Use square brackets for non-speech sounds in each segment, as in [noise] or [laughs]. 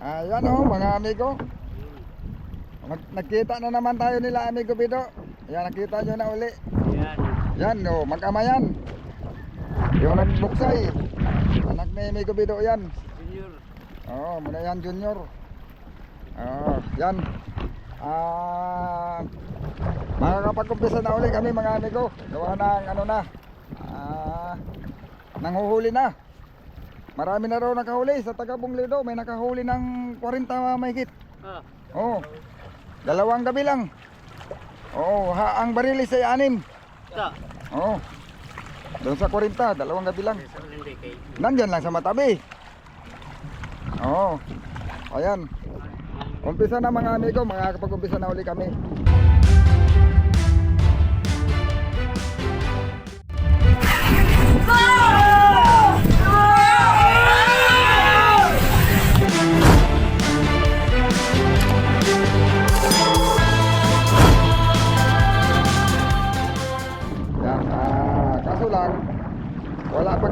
Ayan oh, mga amigo. Mag nagkita na naman tayo nila amigo Pido. Ayan, nakita nyo na uli. Yan. Yan oh, mag-ama yan. Yung nagbuksay. Anak ni amigo Pido yan. Junior. Oo, muna yan junior. Oo, yan. Ah, makakapag-umpisa na uli kami mga amigo. Gawa ng ano na. Ah, nanghuhuli na. Marami na raw nakahuli sa taga Bunglido. May nakahuli ng 40 mahigit. Ah. Oo. Dalawang gabi lang. Oo, ha, ang barilis ay anim. Ito. Oo. Doon sa 40, dalawang gabi lang. Nandyan lang sa matabi. Oo. Ayan. Umpisa na mga amigo, makakapag-umpisa na uli kami.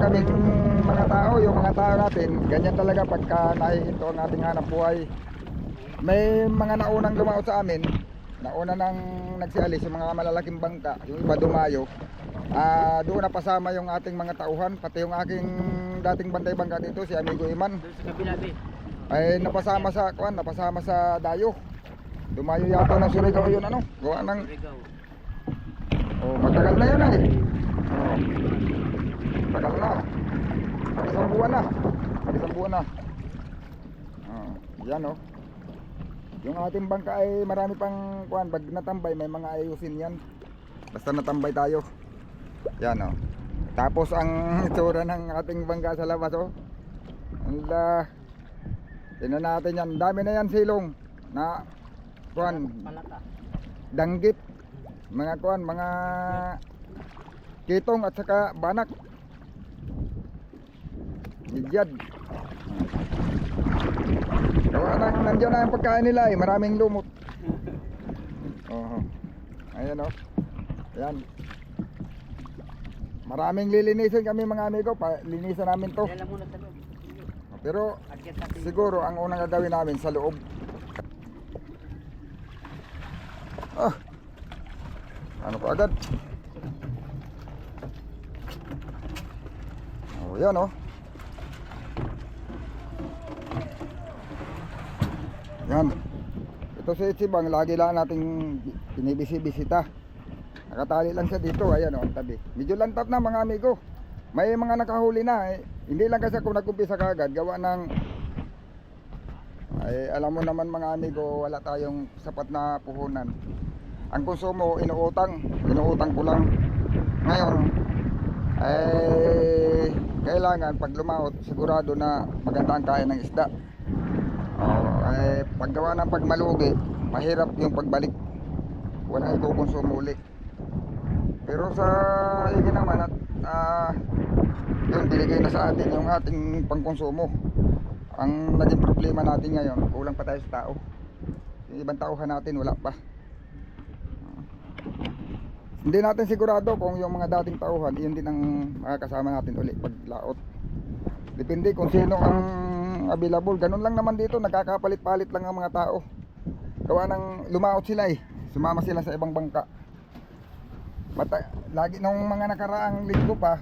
Kaming mga tao, yung mga tao natin, ganyan talaga pagka nahihinto ang ating hanap buhay. May mga naunang lumaot sa amin, nauna nang nagsialis yung mga malalaking bangka, yung iba dumayo. Ah, doon napasama yung ating mga tauhan, pati yung aking dating bantay bangka dito, si Amigo Iman, ay napasama sa kuan, napasama sa dayo. Dumayo yata ng Surigao yun ano, gawa ng. Oh, matagal na yun eh. Oh. Matagal na. Isang buwan na. Isang buwan na. Oh, yan oh. Yung ating bangka ay marami pang kuan, pag natambay may mga ayusin yan. Basta natambay tayo. Yan oh. Tapos ang [laughs] itsura ng ating bangka sa labas oh. Ala. Tingnan natin yan. Dami na yan silong na kuan, danggit mga kuan mga kitong at saka banak gidyad gawa na nandiyan na ang pagkain nila eh maraming lumot oh ayan oh ayan maraming lilinisin kami mga amigo pa linisan namin to pero. Siguro ang unang gagawin namin sa loob. Ah. Ano pa agad? Oh, yan oh. Yan. Ito si Ichibang, lagi lang nating binibisi-bisita. Nakatali lang siya dito, ayan oh, ang tabi. Medyo lantap na mga amigo. May mga nakahuli na eh. Hindi lang kasi ako nagkumpisa kagad, gawa ng ay alam mo naman mga amigo, wala tayong sapat na puhunan. Ang konsumo inuutang, inuutang ko lang. Ngayon, ay kailangan pag lumaot sigurado na maganda ang kaya ng isda. Paggawa ng pagmalugi, mahirap yung pagbalik. Walang ikukonsumo uli. Pero sa higi naman at ah, yun, binigay na sa atin yung ating pangkonsumo. Ang naging problema natin ngayon, kulang pa tayo sa tao. Yung ibang tauhan natin, wala pa. Hindi natin sigurado kung yung mga dating tauhan, yun din ang makakasama natin uli pag laot. Depende kung sino ang available. Ganun lang naman dito, nagkakapalit-palit lang ang mga tao. Gawa ng lumaot sila eh. Sumama sila sa ibang bangka. Mata, lagi nung mga nakaraang linggo pa,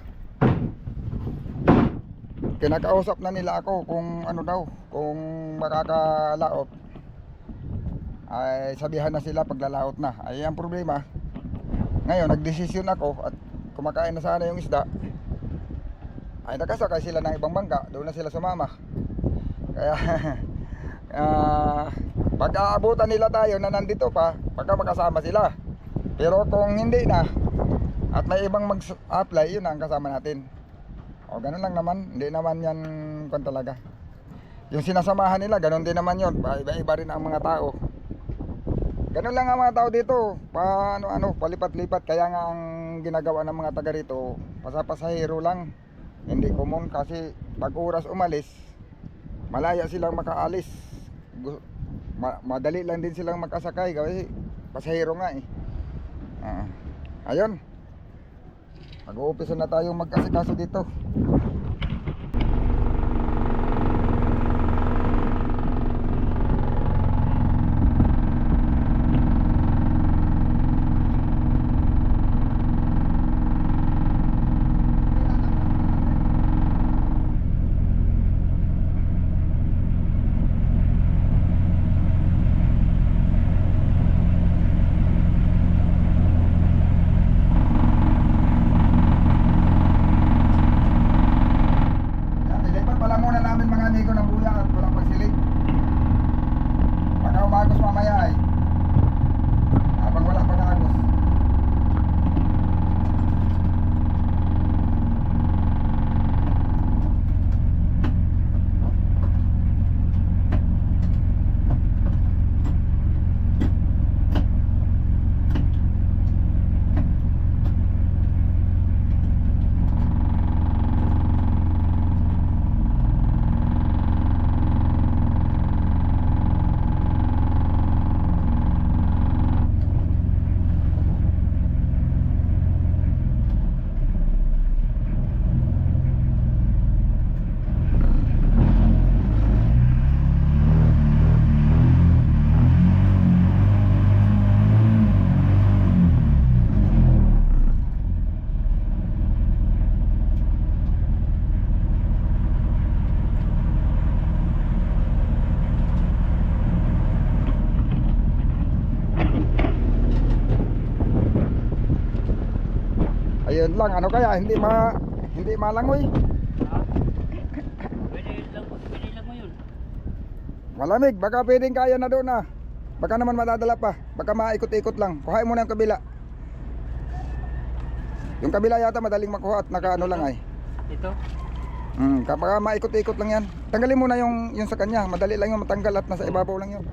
kinakausap na nila ako kung ano daw, kung makakalaot. Ay sabihan na sila paglalaot na. Ay ang problema. Ngayon nagdesisyon ako at kumakain na sana yung isda. Ay nakasakay sila ng ibang bangka, doon na sila sumama. Kaya [laughs] ah, pag aabutan nila tayo na nandito pa, pagka makasama sila. Pero kung hindi na at may ibang mag-apply, yun ang kasama natin. O ganun lang naman, hindi naman yan kon talaga. Yung sinasamahan nila, ganun din naman yun. Iba-iba rin ang mga tao. Ganun lang ang mga tao dito. Pa, ano, ano, palipat-lipat. Kaya nga ang ginagawa ng mga taga rito, pasapasahero lang. Hindi common kasi pag oras umalis, malaya silang makaalis. Madali lang din silang makasakay kasi pasahero nga eh. Ah. ayun. Mag-uumpisa na tayong magkasikaso dito. Ayun lang, ano kaya, hindi ma... Hindi malangoy. Malamig, baka pwedeng kaya na doon na. Baka naman madadala pa. Baka maikot-ikot lang. Kuhain mo na yung kabila. Yung kabila yata madaling makuha at nakaano lang ay. Ito? Hmm, kapag maikot-ikot lang yan. Tanggalin mo na yung, yung sa kanya. Madali lang yung matanggal at nasa ibabaw lang yun.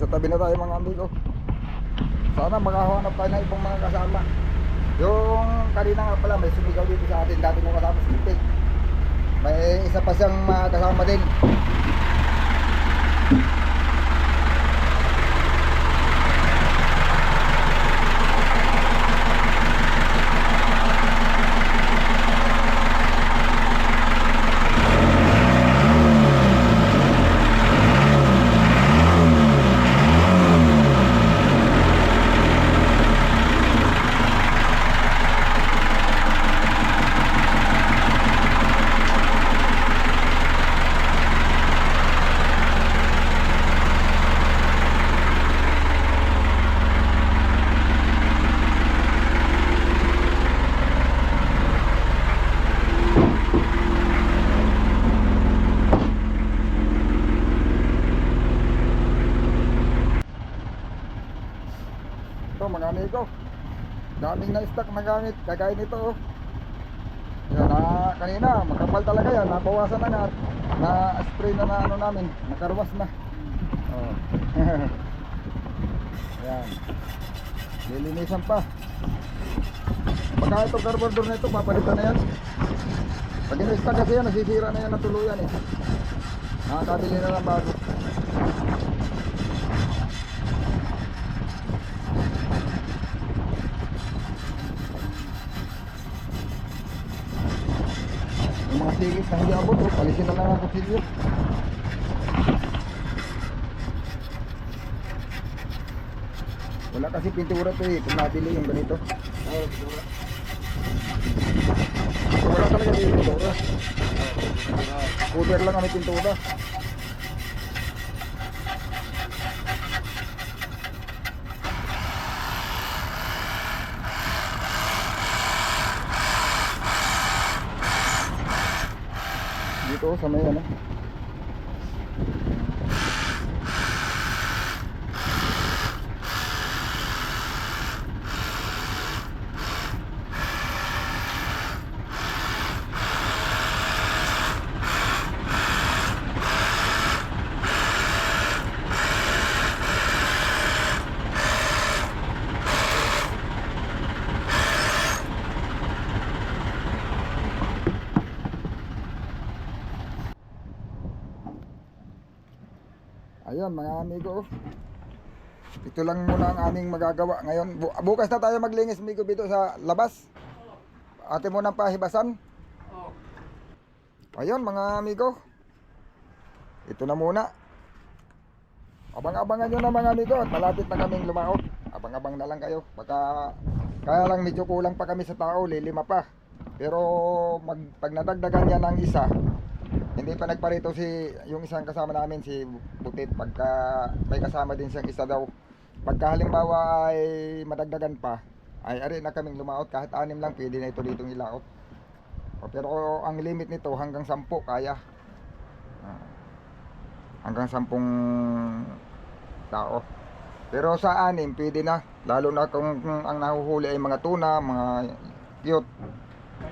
Nasa tabi na tayo mga amigo. Sana makahanap tayo ng ibang mga kasama. Yung kanina nga pala, may sumigaw dito sa atin, dati mo kasama si. May isa pa siyang mga kasama din. Ito mga amigo. Daming na-stock na gamit. Kagaya nito. oh. Yan, na, kanina, makapal talaga yan. Nabawasan na nga. Na-spray na na ano namin. Nakarwas na. Oh. [laughs] yan. Lilinisan pa. Pagka ito carburetor na ito, papalitan na yan. Pag in-stock kasi yan, nasisira na yan na tuluyan eh. Nakakabili na lang bago. Yung mga sigit na hindi abot, oh, palisin na lang ang kutsilyo. Wala kasi pintura to eh, kung nabili yung ganito. So, wala talaga yung pintura. Cover lang kami pintura. Dito mga amigo. Ito lang muna ang aming magagawa ngayon. Bu- bukas na tayo maglinis amigo dito sa labas. Ate mo ng pahibasan. Ayun mga amigo. Ito na muna. Abang-abangan nyo na mga amigo at malapit na kaming lumaot. Abang-abang na lang kayo. Baka kaya lang medyo kulang pa kami sa tao, lilima pa. Pero mag, pag nadagdagan yan ng isa, hindi pa nagparito si yung isang kasama namin si Butit pagka may kasama din siyang isa daw. Pagka halimbawa ay madagdagan pa, ay ari na kaming lumaot kahit anim lang pwede na ito dito ilaot. Pero ang limit nito hanggang 10 kaya. Ah, hanggang 10 tao. Pero sa anim pwede na lalo na kung, kung ang nahuhuli ay mga tuna, mga cute.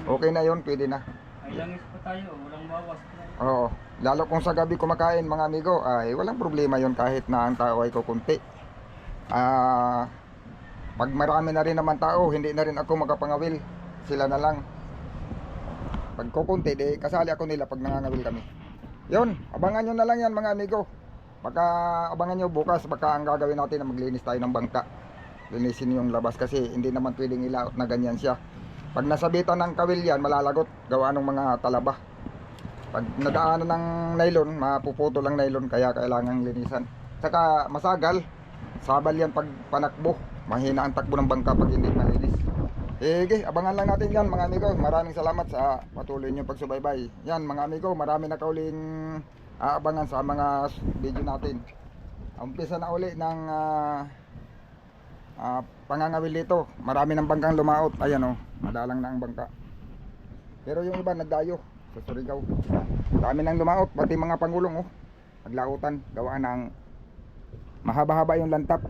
Okay na 'yon, pwede na. Ay langis pa tayo, walang bawas. Oo. Lalo kung sa gabi kumakain mga amigo, ay walang problema yon kahit na ang tao ay kukunti. Ah, pag marami na rin naman tao, hindi na rin ako magapangawil. Sila na lang. Pag kukunti, di kasali ako nila pag nangangawil kami. Yon, abangan nyo na lang yan mga amigo. Baka abangan nyo bukas, baka ang gagawin natin na maglinis tayo ng bangka. Linisin yung labas kasi hindi naman pwedeng ilaot na ganyan siya. Pag nasabitan ng kawil yan, malalagot. Gawa ng mga talaba. Pag nadaanan ng nylon, mapuputo lang nylon kaya kailangan linisan. Saka masagal, sabal yan pag panakbo. Mahina ang takbo ng bangka pag hindi malinis. Sige, abangan lang natin yan mga amigo. Maraming salamat sa patuloy niyong pagsubaybay. Yan mga amigo, marami na kauling aabangan sa mga video natin. Umpisa na uli ng ah, ah, pangangawil dito. Marami ng bangkang lumaot. Ayan o, madalang na ang bangka. Pero yung iba nagdayo sa Surigao. Dami nang lumaot, pati mga pangulong oh. Naglautan, gawa ng mahaba-haba yung lantap.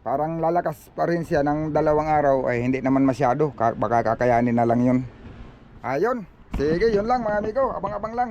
Parang lalakas pa rin siya ng dalawang araw ay hindi naman masyado. Ka- Baka kakayanin na lang yun. Ayun. Sige, yun lang mga amigo. Abang-abang lang.